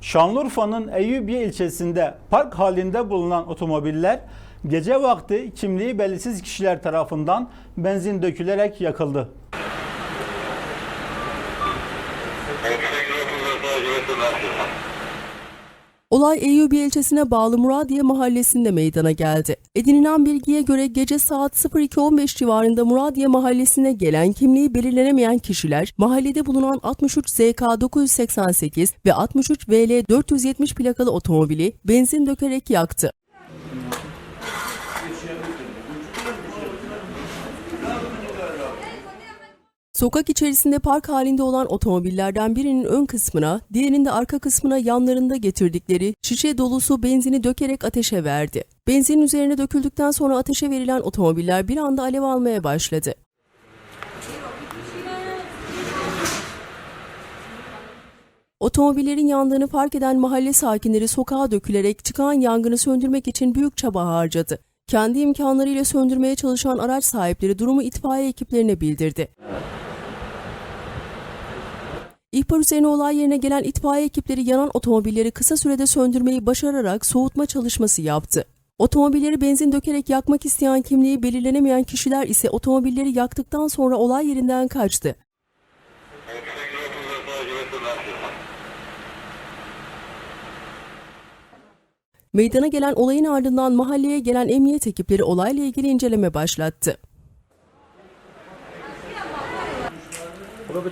Şanlıurfa'nın Eyyubiye ilçesinde park halinde bulunan otomobiller gece vakti kimliği belirsiz kişiler tarafından benzin dökülerek yakıldı. Olay Eyyubi ilçesine bağlı Muradiye mahallesinde meydana geldi. Edinilen bilgiye göre gece saat 02.15 civarında Muradiye mahallesine gelen kimliği belirlenemeyen kişiler mahallede bulunan 63 ZK 988 ve 63 VL 470 plakalı otomobili benzin dökerek yaktı. Sokak içerisinde park halinde olan otomobillerden birinin ön kısmına, diğerinin de arka kısmına yanlarında getirdikleri şişe dolusu benzini dökerek ateşe verdi. Benzin üzerine döküldükten sonra ateşe verilen otomobiller bir anda alev almaya başladı. Otomobillerin yandığını fark eden mahalle sakinleri sokağa dökülerek çıkan yangını söndürmek için büyük çaba harcadı. Kendi imkanlarıyla söndürmeye çalışan araç sahipleri durumu itfaiye ekiplerine bildirdi. İhbar üzerine olay yerine gelen itfaiye ekipleri yanan otomobilleri kısa sürede söndürmeyi başararak soğutma çalışması yaptı. Otomobilleri benzin dökerek yakmak isteyen kimliği belirlenemeyen kişiler ise otomobilleri yaktıktan sonra olay yerinden kaçtı. Meydana gelen olayın ardından mahalleye gelen emniyet ekipleri olayla ilgili inceleme başlattı. Burada